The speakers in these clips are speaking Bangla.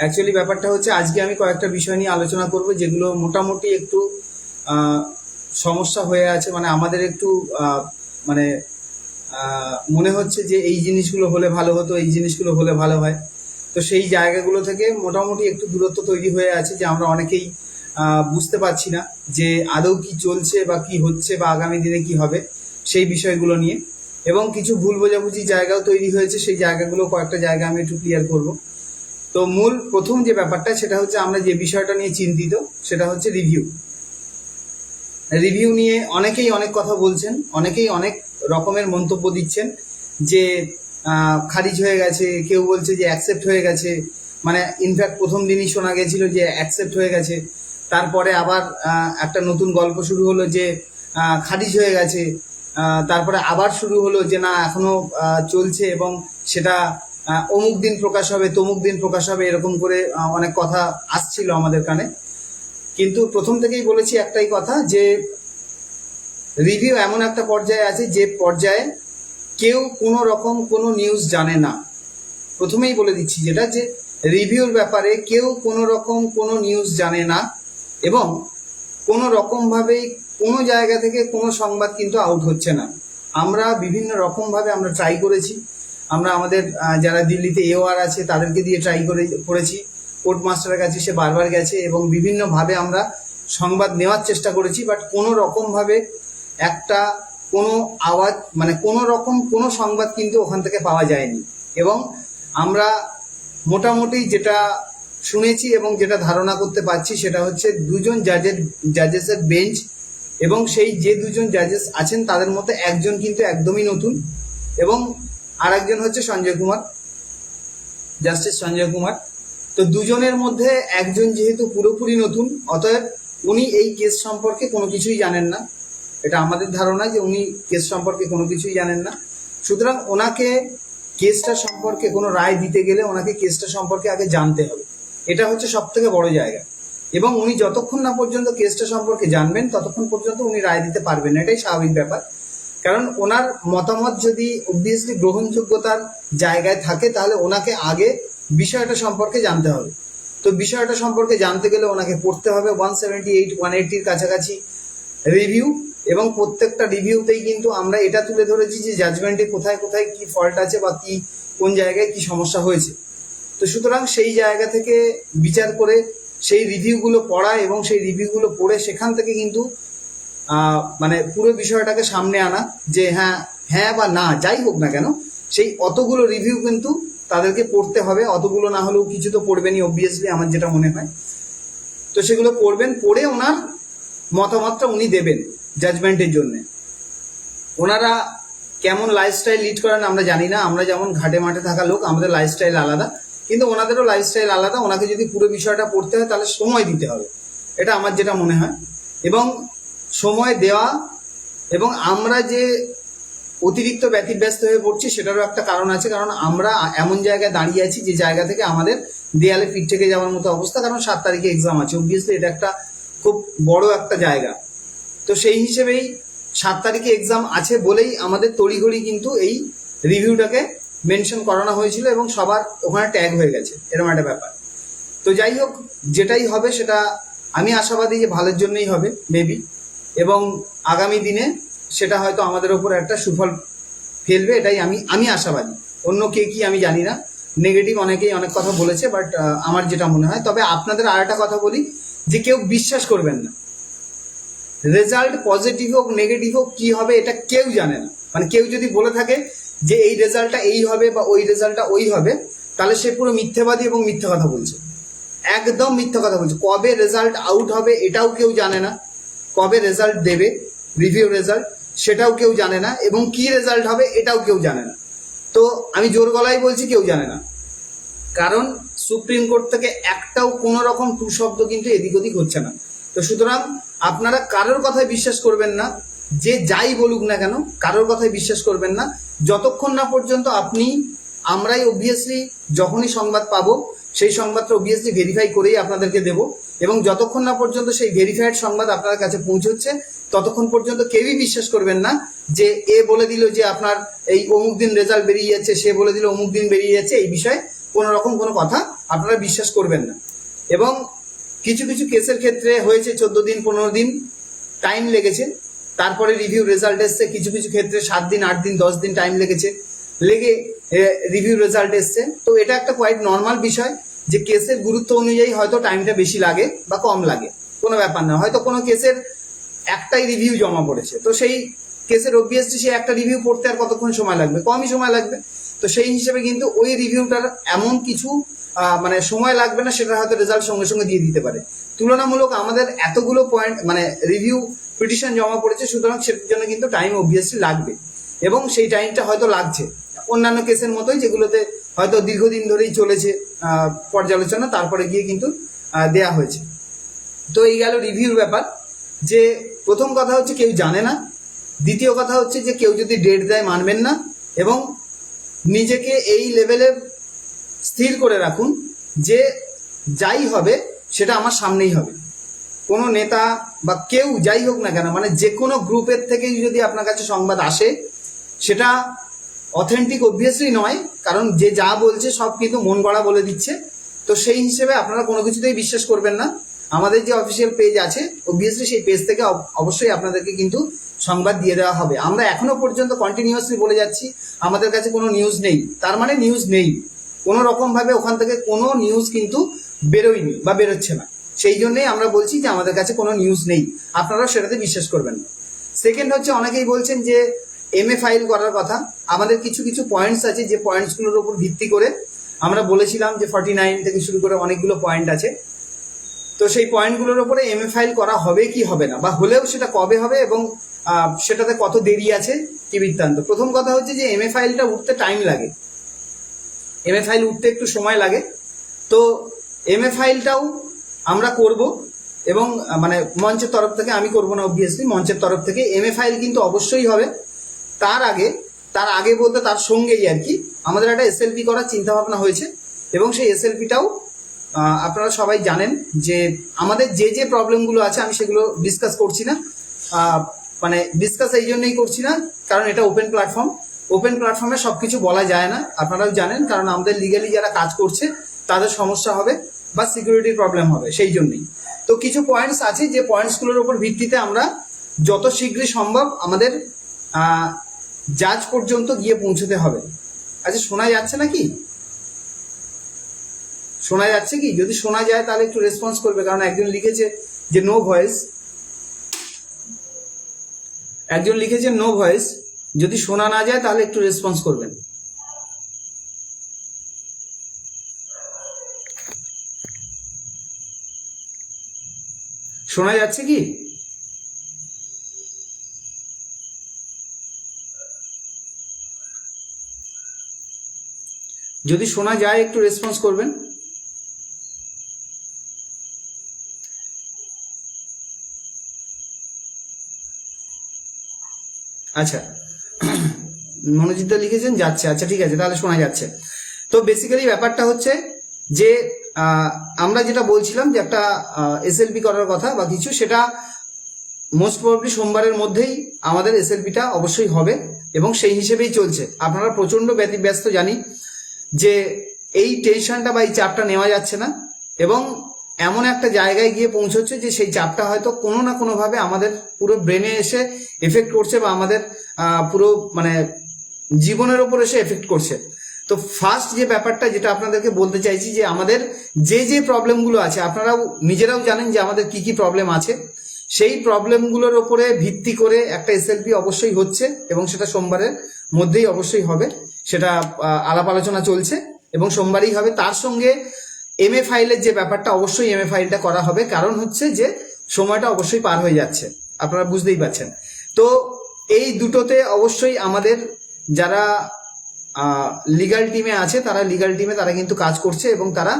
অ্যাকচুয়ালি ব্যাপারটা হচ্ছে আজকে আমি কয়েকটা বিষয় নিয়ে আলোচনা করব যেগুলো মোটামুটি একটু সমস্যা হয়ে আছে। মানে আমাদের একটু মানে মনে হচ্ছে যে এই জিনিসগুলো হলে ভালো হতো, এই জিনিসগুলো হলে ভালো হয়। তো সেই জায়গাগুলো থেকে মোটামুটি একটু দূরত্ব তৈরি হয়ে আছে যে আমরা অনেকেই বুঝতে পারছি না যে আদৌ কি চলছে বা কি হচ্ছে বা আগামী দিনে কি হবে সেই বিষয়গুলো নিয়ে। এবং কিছু ভুল বোঝাবুঝি জায়গাও তৈরি হয়েছে, সেই জায়গাগুলো কয়েকটা জায়গা আমি একটু ক্লিয়ার করব। তো মূল প্রথম যে ব্যাপারটা, সেটা হচ্ছে আমরা যে বিষয়টা নিয়ে চিন্তিত, সেটা হচ্ছে রিভিউ রিভিউ নিয়ে অনেকেই অনেক কথা বলছেন, অনেকেই অনেক রকমের মন্তব্য দিচ্ছেন যে খারিজ হয়ে গেছে, কেউ বলছে যে অ্যাকসেপ্ট হয়ে গেছে। মানে ইনফ্যাক্ট প্রথম দিনই শোনা গেছিল যে অ্যাকসেপ্ট হয়ে গেছে। তারপরে আবার একটা নতুন গল্প শুরু হলো যে খারিজ হয়ে গেছে। তারপরে আবার শুরু হলো যে না, এখনও চলছে এবং সেটা অমুক দিন প্রকাশ হবে, তমুক দিন প্রকাশ হবে, এরকম করে অনেক কথা আসছিল আমাদের কানে। কিন্তু প্রথম থেকেই বলেছি একটাই কথা যে রিভিউ এমন একটা পর্যায়ে আছে যে পর্যায়ে কেউ কোনো রকম কোনো নিউজ জানে না। প্রথমেই বলে দিচ্ছি যেটা যে রিভিউর ব্যাপারে কেউ কোনো রকম কোনো নিউজ জানে না এবং কোনো রকমভাবেই কোনো জায়গা থেকে কোনো সংবাদ কিন্তু আউট হচ্ছে না। আমরা বিভিন্ন রকমভাবে আমরা ট্রাই করেছি। আমরা আমাদের যারা দিল্লিতে এওআর আছে তাদেরকে দিয়ে ট্রাই করে, করেছি। কোর্ট মাস্টারের কাছে সে বারবার গেছে এবং বিভিন্নভাবে আমরা সংবাদ নেওয়ার চেষ্টা করেছি বাট কোনো রকমভাবে একটা কোনো আওয়াজ মানে কোনো রকম কোনো সংবাদ কিন্তু ওখান থেকে পাওয়া যায়নি। এবং আমরা মোটামুটি যেটা শুনেছি এবং যেটা ধারণা করতে পারছি সেটা হচ্ছে দুজন জাজের জাজেসের বেঞ্চ এবং সেই যে দুজন জাজেস আছেন তাদের মধ্যে একজন কিন্তু একদমই নতুন এবং আর একজন হচ্ছে সঞ্জয় কুমার। জাস্টিস সঞ্জয় কুমার। তো দুজনের মধ্যে একজন যেহেতু পুরোপুরি নতুন, অতএব উনি এই কেস সম্পর্কে কোনো কিছুই জানেন না। এটা আমাদের ধারণা যে উনি কেস সম্পর্কে কোনো কিছুই জানেন না। সুতরাং ওনাকে কেসটা সম্পর্কে কোনো রায় দিতে গেলে ওনাকে কেসটা সম্পর্কে আগে জানতে হবে। এটা হচ্ছে সব থেকে বড় জায়গা। এবং উনি যতক্ষণ না পর্যন্ত কেসটা সম্পর্কে জানবেন, ততক্ষণ পর্যন্ত উনি রায় দিতে পারবেন এটাই স্বাভাবিক ব্যাপার। কারণ ওনার মতামত যদি অবভিয়াসলি গ্রহণযোগ্যতার জায়গায় থাকে, তাহলে ওনাকে আগে বিষয়টা সম্পর্কে জানতে হবে। তো বিষয়টা সম্পর্কে জানতে গেলে ওনাকে পড়তে হবে ওয়ান সেভেন্টি এইট ওয়ান এইটির কাছাকাছি রিভিউ এবং প্রত্যেকটা রিভিউতেই কিন্তু আমরা এটা তুলে ধরেছি যে জাজমেন্টে কোথায় কোথায় কি ফল্ট আছে বা কি, কোন জায়গায় কি সমস্যা হয়েছে। তো সুতরাং সেই জায়গা থেকে বিচার করে সেই রিভিউগুলো পড়া এবং সেই রিভিউগুলো পড়ে সেখান থেকে কিন্তু মানে পুরো বিষয়টাকে সামনে আনা যে হ্যাঁ হ্যাঁ বা না, যাই হোক না কেন, সেই অতগুলো রিভিউ কিন্তু তাদেরকে পড়তে হবে, অতগুলো না হলেও কিছু তো পড়বেনই অবভিয়াসলি আমার যেটা মনে হয়। তো সেগুলো পড়বেন, পড়ে ওনার মতামতটা উনি দেবেন জাজমেন্টের জন্য। ওনারা কেমন লাইফস্টাইল লিড করেন আমরা জানি না, আমরা যেমন ঘাটে মাঠে থাকা লোক, আমাদের লাইফস্টাইল আলাদা। কিন্তু ওনাদেরও লাইফস্টাইল আলাদা, ওনাকে যদি পুরো বিষয়টা পড়তে হয়, তাহলে সময় দিতে হবে। এটা আমার যেটা মনে হয়। এবং সময় দেওয়া এবং আমরা যে অতিরিক্ত ব্যতিব্যস্ত হয়ে পড়ছি সেটারও একটা কারণ আছে, কারণ আমরা এমন জায়গায় দাঁড়িয়ে আছি যে জায়গা থেকে আমাদের দেয়ালে পিঠ থেকে যাওয়ার মতো অবস্থা। কারণ সাত তারিখে এক্সাম আছে। অবভিয়াসলি এটা একটা খুব বড় একটা জায়গা। তো সেই হিসেবেই সাত তারিখে এক্সাম আছে বলেই আমাদের তড়িঘড়ি কিন্তু এই রিভিউটাকে মেনশন করানো হয়েছিল এবং সবার ওখানে ট্যাগ হয়ে গেছে। এরকম একটা ব্যাপার। তো যাই হোক, যেটাই হবে সেটা আমি আশাবাদী যে ভালোর জন্যই হবে মেবি এবং আগামী দিনে সেটা হয়তো আমাদের ওপর একটা সুফল ফেলবে, এটাই আমি আমি আশাবাদী। অন্য কে কি আমি জানি না। নেগেটিভ অনেকেই অনেক কথা বলেছে বাট আমার যেটা মনে হয়। তবে আপনাদের আর একটা কথা বলি, যে কেউ বিশ্বাস করবেন না। রেজাল্ট পজিটিভ হোক নেগেটিভ হোক, কি হবে এটা কেউ জানে না। মানে কেউ যদি বলে থাকে যে এই রেজাল্টটা এই হবে বা ওই রেজাল্টটা ওই হবে, তাহলে সে পুরো মিথ্যাবাদী এবং মিথ্যা কথা বলছে। একদম মিথ্যা কথা বলছে। কবে রেজাল্ট আউট হবে এটাও কেউ জানে না। কবে রেজাল্ট দেবে রিভিউ রেজাল্ট সেটাও কেউ জানে না এবং কি রেজাল্ট হবে এটাও কেউ জানে না। তো আমি জোর গলায় বলছি কেউ জানে না। কারণ সুপ্রিম কোর্ট থেকে একটাও কোনো রকম টু শব্দ কিন্তু এদিক ওদিক হচ্ছে না। তো সুতরাং আপনারা কারোর কথায় বিশ্বাস করবেন না, যে যাই বলুক না কেন, কারোর কথায় বিশ্বাস করবেন না। যতক্ষণ না পর্যন্ত আপনি, আমরাই অবভিয়াসলি যখনই সংবাদ পাবো সেই সংবাদটা অবভিয়াসলি ভেরিফাই করেই আপনাদেরকে দেব। এবং যতক্ষণ না পর্যন্ত সেই ভেরিফাইড সংবাদ আপনার কাছে পৌঁছচ্ছে, ততক্ষণ পর্যন্ত কেউই বিশ্বাস করবেন না যে এ বলে দিল যে আপনার এই অমুক দিন রেজাল্ট বেরিয়ে যাচ্ছে, সে বলে দিল অমুক দিন বেরিয়ে যাচ্ছে, এই বিষয়ে কোনো রকম কোনো কথা আপনারা বিশ্বাস করবেন না। এবং কিছু কিছু কেসের ক্ষেত্রে হয়েছে চোদ্দ দিন, পনেরো দিন টাইম লেগেছে। তারপরে রিভিউ রেজাল্ট এসছে, কিছু কিছু ক্ষেত্রে সাত দিন, আট দিন, দশ দিন টাইম লেগেছে। লেগে রিভিউ রেজাল্ট এসছে। তো এটা একটা কোয়াইট নর্মাল বিষয় যে কেসের গুরুত্ব অনুযায়ী হয়তো টাইমটা বেশি লাগে বা কম লাগে। কোনো ব্যাপার না, হয়তো কোনো কেসের একটাই রিভিউ জমা পড়েছে। তো সেই কেসের অবভিয়াসলি সে একটা রিভিউ পড়তে আর কতক্ষণ সময় লাগবে? কমই সময় লাগবে। তো সেই হিসেবে কিন্তু ওই রিভিউটার এমন কিছু মানে সময় লাগবে না, সেটা হয়তো রেজাল্ট সঙ্গে সঙ্গে দিয়ে দিতে পারে। তুলনামূলক আমাদের এতগুলো পয়েন্ট মানে রিভিউ পিটিশন জমা পড়েছে, সুতরাং সেটার জন্য কিন্তু টাইম অবভিয়াসলি লাগবে। এবং সেই টাইমটা হয়তো লাগছে। অন্যান্য কেসের মতোই যেগুলোতে হয়তো দীর্ঘদিন ধরেই চলেছে পর্যালোচনা, তারপরে গিয়ে কিন্তু দেয়া হয়েছে। তো এই গেল রিভিউর ব্যাপার, যে প্রথম কথা হচ্ছে কেউ জানে না, দ্বিতীয় কথা হচ্ছে যে কেউ যদি ডেট দেয় মানবেন না, এবং নিজেকে এই লেভেলে স্থির করে রাখুন যে যাই হবে সেটা আমার সামনেই হবে। কোনো নেতা বা কেউ যাই হোক না কেন মানে যে কোনো গ্রুপের থেকেই যদি আপনার কাছে সংবাদ আসে, সেটা অথেন্টিক অবভিয়াসলি নয়, কারণ যে যা বলছে সব কিন্তু মন গড়া বলে দিচ্ছে। তো সেই হিসেবে আপনারা কোনো কিছুতেই বিশ্বাস করবেন না। আমাদের যে অফিসিয়াল পেজ আছে অবভিয়াসলি সেই পেজ থেকে অব- অবশ্যই আপনাদেরকে কিন্তু সংবাদ দিয়ে দেওয়া হবে। আমরা এখনও পর্যন্ত কন্টিনিউয়াসলি বলে যাচ্ছি, আমাদের কাছে কোনো নিউজ নেই। তার মানে নিউজ নেই। কোনো রকম ভাবে ওখান থেকে কোনো নিউজ কিন্তু বেরোয়নি বা বেরোচ্ছে না। সেই জন্যই আমরা বলছি যে আমাদের কাছে কোনো নিউজ নেই। আপনারাও সেটাতে বিশ্বাস করবেন না। সেকেন্ড হচ্ছে, অনেকেই বলছেন যে এম এ ফাইল করার কথা। আমাদের কিছু কিছু পয়েন্টস আছে যে পয়েন্টসগুলোর উপর ভিত্তি করে আমরা বলেছিলাম যে ফর্টি নাইন থেকে শুরু করে অনেকগুলো পয়েন্ট আছে। তো সেই পয়েন্টগুলোর উপরে এম এ ফাইল করা হবে কি হবে না? বা হলেও সেটা কবে হবে এবং সেটাতে কত দেরি আছে কি বৃত্তান্ত? প্রথম কথা হচ্ছে যে এম এ ফাইলটা উঠতে টাইম লাগে। এম এ ফাইল উঠতে একটু সময় লাগে। তো এম এ ফাইলটাও আমরা করব এবং মানে মঞ্চের তরফ থেকে, আমি করব না অবভিয়াসলি মঞ্চের তরফ থেকে এম এ ফাইল কিন্তু অবশ্যই হবে। তার আগে তার আগে বলতে তার সঙ্গেই আর কি, আমাদের একটা এসএলপি করার চিন্তা ভাবনা হয়েছে এবং সেই এসএলপিটাও আপনারা সবাই জানেন যে আমাদের যে যে প্রবলেমগুলো আছে আমি সেগুলো ডিসকাস করছি না। মানে ডিসকাস এই জন্যই করছি না, কারণ এটা ওপেন প্ল্যাটফর্ম ওপেন প্ল্যাটফর্মে সব কিছু বলা যায় না, আপনারাও জানেন, কারণ আমাদের লিগালি যারা কাজ করছে, তাদের সমস্যা হবে বা সিকিউরিটির প্রবলেম হবে, সেই জন্যই। তো কিছু পয়েন্টস আছে, যে পয়েন্টসগুলোর উপর ভিত্তিতে আমরা যত শীঘ্রই সম্ভব আমাদের জাজ পর্যন্ত গিয়ে পৌঁছতে হবে। আচ্ছা শোনা যাচ্ছে নাকি? শোনা যাচ্ছে কি? যদি শোনা যায়, তাহলে একটু রেসপন্স করবে, কারণ একজন লিখেছে যে নো ভয়েস একজন লিখেছে নো ভয়েস যদি শোনা না যায়, তাহলে একটু রেসপন্স করবেন। শোনা যাচ্ছে কি? যদি শোনা যায়, একটু রেসপন্স করবেন। আচ্ছা মনোজিৎদা লিখেছেন, যাচ্ছে। আচ্ছা ঠিক আছে, তাহলে শোনা যাচ্ছে। তো বেসিক্যালি ব্যাপারটা হচ্ছে যে আমরা যেটা বলছিলাম যে একটা এসএলপি করার কথা বা কিছু, সেটা মোস্ট প্রবলি সোমবারের মধ্যেই আমাদের এসএলপিটা অবশ্যই হবে এবং সেই হিসেবেই চলছে। আপনারা প্রচণ্ড ব্যতি- ব্যস্ত জানি। যে এই টেনশনটা বা এই চাপটা নেওয়া যাচ্ছে না, এবং এমন একটা জায়গায় গিয়ে পৌঁছচ্ছে যে সেই চাপটা হয়তো কোনো না কোনোভাবে আমাদের পুরো ব্রেনে এসে এফেক্ট করছে বা আমাদের পুরো মানে জীবনের ওপর এসে এফেক্ট করছে। তো ফার্স্ট যে ব্যাপারটা যেটা আপনাদেরকে বলতে চাইছি যে আমাদের যে যে প্রবলেমগুলো আছে, আপনারাও, নিজেরাও জানেন যে আমাদের কি কি প্রবলেম আছে। সেই প্রবলেমগুলোর ওপরে ভিত্তি করে একটা এসএলপি অবশ্যই হচ্ছে এবং সেটা সোমবারের মধ্যেই অবশ্যই হবে। সেটা আলাপ আলোচনা চলছে এবং সোমবারই হবে। তার সঙ্গে এম এ ফাইলের যে ব্যাপারটা, অবশ্যই এম এ ফাইলটা করা হবে। কারণ হচ্ছে যে, সময়টা অবশ্যই পার হয়ে যাচ্ছে। আপনারা বুঝতেই পারছেন। তো এই দুটোতে অবশ্যই আমাদের যারা লিগাল টিমে আছে, তারা লিগাল টিমে তারা কিন্তু কাজ করছে এবং তারা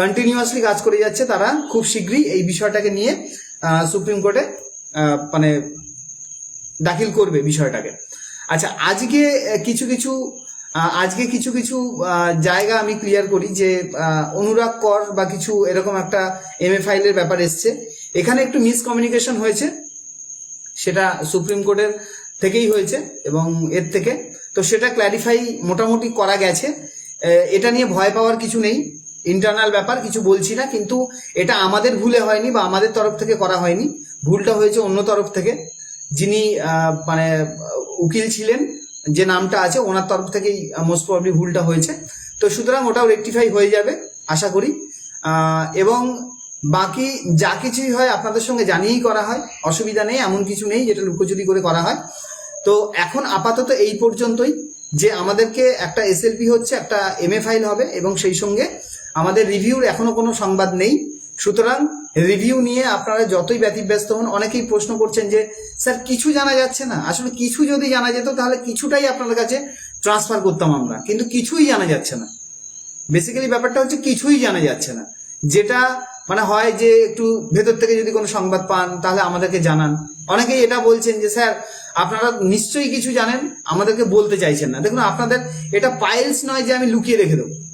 কন্টিনিউয়াসলি কাজ করে যাচ্ছে। তারা খুব শীঘ্রই এই বিষয়টাকে নিয়ে সুপ্রিম কোর্টে মানে দাখিল করবে বিষয়টাকে। আচ্ছা আজকে কিছু কিছু আজকে কিছু কিছু জায়গা আমি ক্লিয়ার করি যে অনুরাগ কর বা কিছু এরকম একটা এম এ ফাইলের ব্যাপার এসছে। এখানে একটু মিসকমিউনিকেশন হয়েছে, সেটা সুপ্রিম কোর্টের থেকেই হয়েছে এবং এর থেকে। তো সেটা ক্ল্যারিফাই মোটামুটি করা গেছে। এটা নিয়ে ভয় পাওয়ার কিছু নেই ইন্টারনাল ব্যাপার, কিছু বলছি না, কিন্তু এটা আমাদের ভুলে হয়নি বা আমাদের তরফ থেকে করা হয়নি। ভুলটা হয়েছে অন্য তরফ থেকে। যিনি মানে উকিল ছিলেন যে নামটা আছে, ওনার তরফ থেকেই মোস্ট প্রবলি ভুলটা হয়েছে। তো সুতরাং ওটাও রেকটিফাই হয়ে যাবে, আশা করি। এবং বাকি যা কিছুই হয় আপনাদের সঙ্গে জানিয়েই করা হয়, অসুবিধা নেই, এমন কিছু নেই যেটা লুকোচুরি করে করা হয়। তো এখন আপাতত এই পর্যন্তই, যে আমাদেরকে একটা এসএলপি হচ্ছে, একটা এমএ ফাইল হবে, এবং সেই সঙ্গে আমাদের রিভিউর এখনও কোনো সংবাদ নেই। সুতরাং রিভিউ নিয়ে আপনারা যতই ব্যতিব্যস্ত হন, অনেকেই প্রশ্ন করছেন যে, স্যার, কিছু জানা যাচ্ছে না। আসলে কিছু যদি জানা যেত, তাহলে কিছুটাই আপনার কাছে ট্রান্সফার করতাম আমরা। কিন্তু কিছুই জানা যাচ্ছে না। বেসিক্যালি ব্যাপারটা হচ্ছে কিছুই জানা যাচ্ছে না। যেটা মানে হয় যে, একটু ভেতর থেকে যদি কোনো সংবাদ পান, তাহলে আমাদেরকে জানান। অনেকেই এটা বলছেন যে, স্যার, আপনারা নিশ্চয়ই কিছু জানেন, আমাদেরকে বলতে চাইছেন না। দেখুন, আপনাদের এটা পাইলস নয় যে আমি লুকিয়ে রেখে দেবো।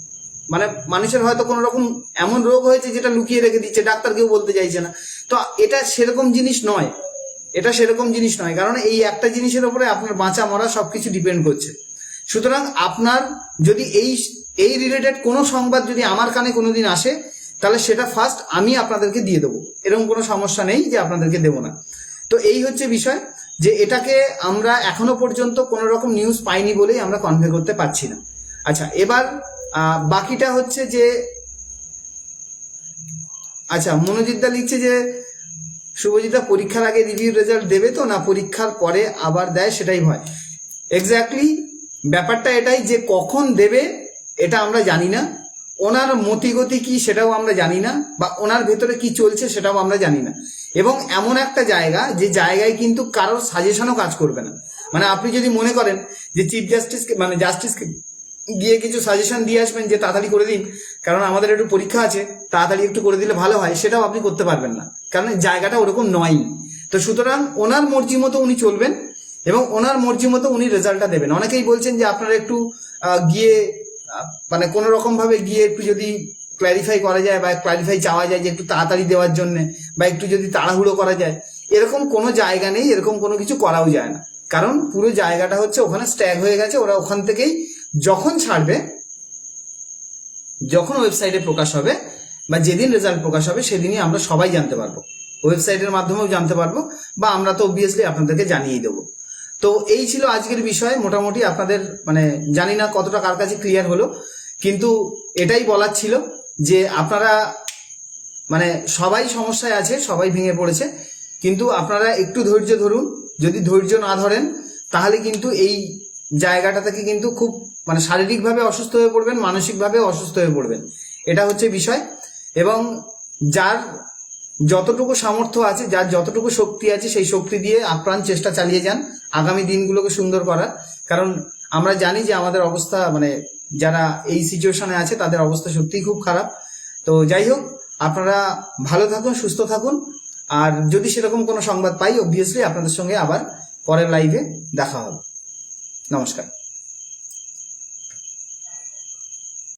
মানে মানুষের হয়তো কোনো রকম এমন রোগ হয়েছে যেটা লুকিয়ে রেখে দিচ্ছে ডাক্তার কেউ বলতে চাইছে না। তো এটা সেরকম জিনিস নয়। এটা সেরকম জিনিস নয়, কারণ এই একটা জিনিসের উপরে আপনার বাঁচা মরা সবকিছু ডিপেন্ড করছে। সুতরাং আপনার যদি এই এই রিলেটেড কোনো সংবাদ যদি আমার কানে কোনোদিন আসে, তাহলে সেটা ফার্স্ট আমি আপনাদেরকে দিয়ে দেবো। এরকম কোনো সমস্যা নেই যে আপনাদেরকে দেবো না। তো এই হচ্ছে বিষয় যে এটাকে আমরা এখনও পর্যন্ত কোনো রকম নিউজ পাইনি বলেই আমরা কনভে করতে পারছি না। আচ্ছা এবার বাকিটা হচ্ছে যে আচ্ছা মনোজিৎদা লিখছে যে শুভজিৎদা পরীক্ষার আগে রিভিউ রেজাল্ট দেবে তো? না, পরীক্ষার পরে আবার দেয়, সেটাই ভয়। এক্স্যাক্টলি ব্যাপারটা এটাই যে কখন দেবে, এটা আমরা জানি না। ওনার মতিগতি কি সেটাও আমরা জানি না, বা ওনার ভেতরে কি চলছে সেটাও আমরা জানি না। এবং এমন একটা জায়গা, যে জায়গায় কিন্তু কারোর সাজেশনও কাজ করবে না। মানে আপনি যদি মনে করেন যে চিফ জাস্টিসকে মানে জাস্টিসকে গিয়ে কিছু সাজেশন দিয়ে আসবেন যে তাড়াতাড়ি করে দিন। কারণ আমাদের একটু পরীক্ষা আছে, তাড়াতাড়ি একটু করে দিলে ভালো হয়, সেটাও আপনি করতে পারবেন না। কারণ জায়গাটা ওরকম নয়। তো সুতরাং ওনার মর্জি মতো উনি চলবেন এবং ওনার মর্জি মতো উনি রেজাল্টটা দেবেন। অনেকেই বলছেন যে আপনারা একটু গিয়ে মানে কোনো রকম ভাবে গিয়ে একটু যদি ক্ল্যারিফাই করা যায় বা ক্ল্যারিফাই চাওয়া যায় যে একটু তাড়াতাড়ি দেওয়ার জন্য বা একটু যদি তাড়াহুড়ো করা যায়, এরকম কোনো জায়গা নেই, এরকম কোনো কিছু করাও যায় না। কারণ পুরো জায়গাটা হচ্ছে ওখানে স্ট্যাগ হয়ে গেছে, ওরা ওখান থেকেই যখন ছাড়বে, যখন ওয়েবসাইটে প্রকাশ হবে বা যেদিন রেজাল্ট প্রকাশ হবে, সেদিনই আমরা সবাই জানতে পারব। ওয়েবসাইটের মাধ্যমেও জানতে পারব বা আমরা তো অবভিয়াসলি আপনাদেরকে জানিয়ে দেবো। তো এই ছিল আজকের বিষয়। মোটামুটি আপনাদের মানে জানি না কতটা কার কাছে ক্লিয়ার হলো, কিন্তু এটাই বলার ছিল যে আপনারা মানে সবাই সমস্যায় আছে, সবাই ভেঙে পড়েছে, কিন্তু আপনারা একটু ধৈর্য ধরুন। যদি ধৈর্য না ধরেন, তাহলে কিন্তু এই জায়গাটা থেকে কিন্তু খুব মানে শারীরিকভাবে অসুস্থ হয়ে পড়বেন, মানসিকভাবে অসুস্থ হয়ে পড়বেন। এটা হচ্ছে বিষয়। এবং যার যতটুকু সামর্থ্য আছে, যার যতটুকু শক্তি আছে, সেই শক্তি দিয়ে আপ্রাণ চেষ্টা চালিয়ে যান আগামী দিনগুলোকে সুন্দর করার। কারণ আমরা জানি যে আমাদের অবস্থা মানে যারা এই সিচুয়েশনে আছে, তাদের অবস্থা সত্যিই খুব খারাপ। তো যাই হোক, আপনারা ভালো থাকুন, সুস্থ থাকুন। আর যদি সেরকম কোনো সংবাদ পাই অবভিয়াসলি আপনাদের সঙ্গে আবার পরের লাইভে দেখা হবে। নমস্কার।